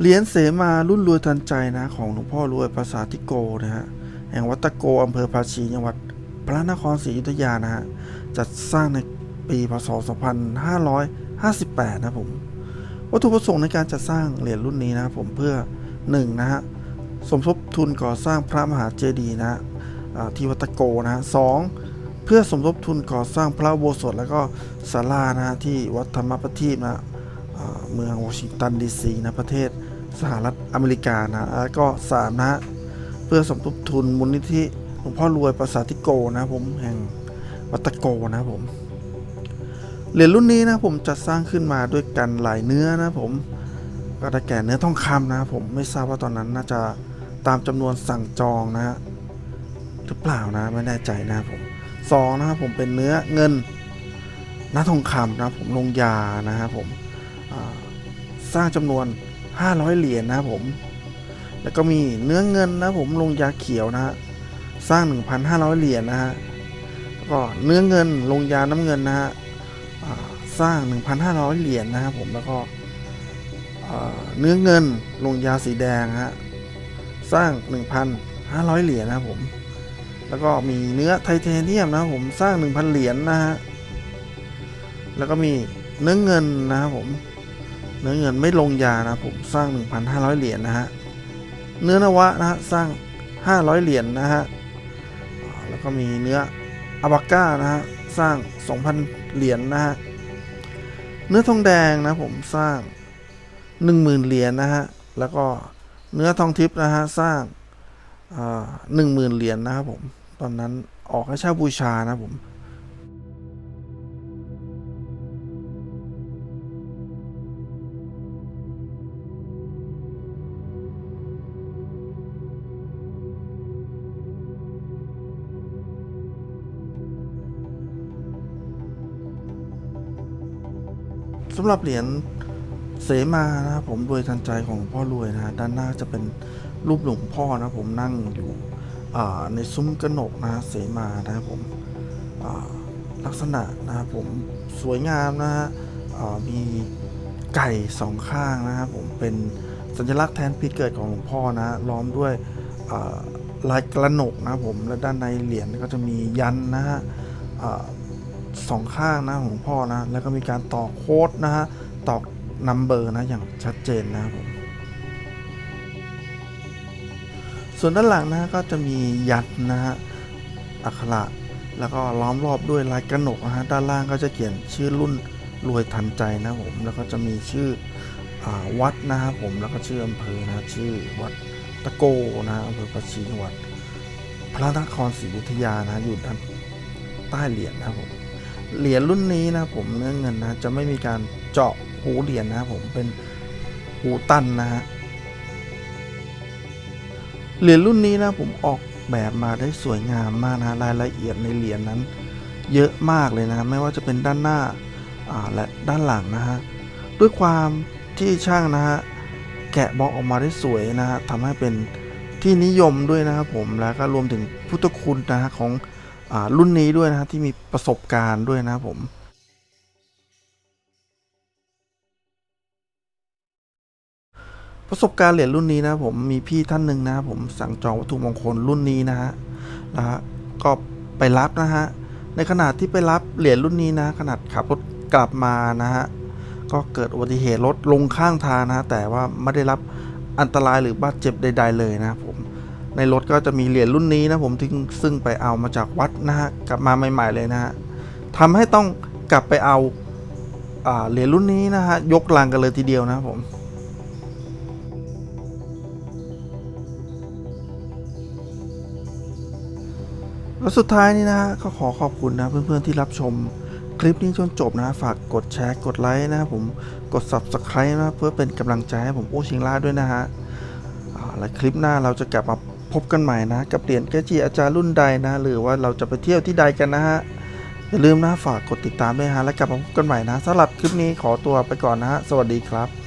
เหรียญเสมารุ่นรวยทันใจนะของหลวงพ่อรวยภาษาทิโกนะฮะแห่งวัดตะโกอำเภอภาชีจังหวัดพระนครศรีอยุธยานะฮะจัดสร้างในปีพศ 2558 นะผมวัตถุประสงค์ในการจัดสร้างเหรียญรุ่นนี้นะผมเพื่อ 1. นะฮะสมทบทุนก่อสร้างพระมหาเจดีย์นะที่วัดตะโกนะฮะสองเพื่อสมทบทุนก่อสร้างพระโบสถแล้วก็ศาลานะที่วัดธรรมประทีปนะ เมืองวอชิงตันดีซีนะประเทศสหรัฐอเมริกานะแล้วก็สามนะเพื่อสมทบทุนมูลนิธิหลวงพ่อรวยประสาทิโกนะผมแห่งวัตโกนะผมเหรียญรุ่นนี้นะผมจัดสร้างขึ้นมาด้วยกันหลายเนื้อนะผมก็ได้แก่เนื้อทองคำนะผมไม่ทราบว่าตอนนั้นน่าจะตามจำนวนสั่งจองนะฮะหรือเปล่านะไม่แน่ใจนะผมสองนะครับผมเป็นเนื้อเงินหน้าทองคำนะผมลงยานะครับผม สร้างจำนวน 500 เหรียญนะครับผม แล้วก็มีเนื้อเงินนะผมลงยาเขียวนะฮะสร้าง 1,500 เหรียญนะฮะแล้วก็เนื้อเงินลงยาน้ำเงินนะฮะอ่าสร้าง 1,500 เหรียญนะครับผมแล้วก็เนื้อเงินลงยาสีแดงฮะสร้าง 1,500 เหรียญนะครับผม แล้วก็มีเนื้อไทเทเนียมนะครับผมสร้าง 1,000 เหรียญนะฮะแล้วก็มีเนื้อเงินนะครับผม เนื้อเงินไม่ลงยานะผมสร้าง 1,500 เหรียญนะฮะเนื้อนวะนะฮะสร้าง 500 เหรียญนะฮะแล้วก็มีเนื้ออาบาก้านะฮะสร้าง 2,000 เหรียญนะฮะเนื้อทองแดงนะผมสร้าง 10,000 เหรียญนะฮะแล้วก็เนื้อทองทิพย์นะฮะสร้างหนึ่งหมื่นเหรียญนะครับผมตอนนั้นออกให้เช่าบูชานะผมำหรับเหรียญเสมานะครับผมรวยทันใจของพ่อรวยนะด้านหน้าจะเป็นรูปหลวงพ่อนะผมนั่งอยู่ในซุ้มกระหนกนะเสมานะครับผมลักษณะนะครับผมสวยงามนะฮะมีไก่สองข้างนะครับผมเป็นสัญลักษณ์แทนปีเกิดของหลวงพ่อนะล้อมด้วยลายกระหนกนะครับผมและด้านในเหรียญก็จะมียันนะฮะ สองข้างนะของพ่อนะ แล้วก็มีการต่อโค้ดนะฮะต่อนัมเบอร์นะอย่างชัดเจนนะครับผมส่วนด้านหลังนะก็จะมียัดนะฮะอักขระแล้วก็ล้อมรอบด้วยลายกระหนกนะฮะด้านล่างก็จะเขียนชื่อรุ่นรวยทันใจนะผมแล้วก็จะมีชื่ออวัดนะครับผมแล้วก็ชื่ออำเภอนะชื่อวัดตะโกนะอำเภอประชีจังหวัดพระนครศรีอยุธยานะอยู่ด้านใต้เหรียญนะครับผม เหรียญรุ่นนี้นะผมเนื้อเงินนะจะไม่มีการเจาะหูเหรียญนะผมเป็นหูตันนะฮะเหรียญรุ่นนี้นะผมออกแบบมาได้สวยงามมากนะรายละเอียดในเหรียญนั้น เยอะมากเลยนะไม่ว่าจะเป็นด้านหน้าและด้านหลังนะฮะด้วยความที่ช่างนะฮะแกะบล็อกออกมาได้สวยนะฮะทำให้เป็นที่นิยมด้วยนะครับผมแล้วก็รวมถึงพุทธคุณนะฮะของ รุ่นนี้ด้วยนะที่มีประสบการณ์ด้วยนะผมประสบการณ์เหรียญรุ่นนี้นะผมมีพี่ท่านหนึ่งนะผมสั่งจองวัตถุมงคลรุ่นนี้นะฮะนะฮะก็ไปรับนะฮะในขณะที่ไปรับเหรียญรุ่นนี้นะขนาดขับรถกลับมานะฮะก็เกิดอุบัติเหตุรถลงข้างทางนะแต่ว่าไม่ได้รับอันตรายหรือบาดเจ็บใด ๆ เลยนะผม ในรถก็จะมีเหรียญรุ่นนี้นะผมที่ซึ่งไปเอามาจากวัดนะฮะกลับมาใหม่ ๆ เลยนะฮะทำให้ต้องกลับไปเอาอาเหรียญรุ่นนี้นะฮะยกลังกันเลยทีเดียวนะครับผมแล้วสุดท้ายนี้นะฮะก็ขอขอบคุณนะเพื่อนๆที่รับชมคลิปนี้จนจบนะฝากกดแชร์กดไลค์นะครับผมกด subscribe นะเพื่อเป็นกำลังใจให้ผมโอชิงล่าด้วยนะฮะและคลิปหน้าเราจะกลับมา พบกันใหม่นะ กับเหรียญเกจิอาจารย์รุ่นใดนะ หรือว่าเราจะไปเที่ยวที่ใดกันนะฮะ อย่าลืมนะฝากกดติดตามด้วยฮะ และกลับมาพบกันใหม่นะสำหรับคลิปนี้ขอตัวไปก่อนนะฮะ สวัสดีครับ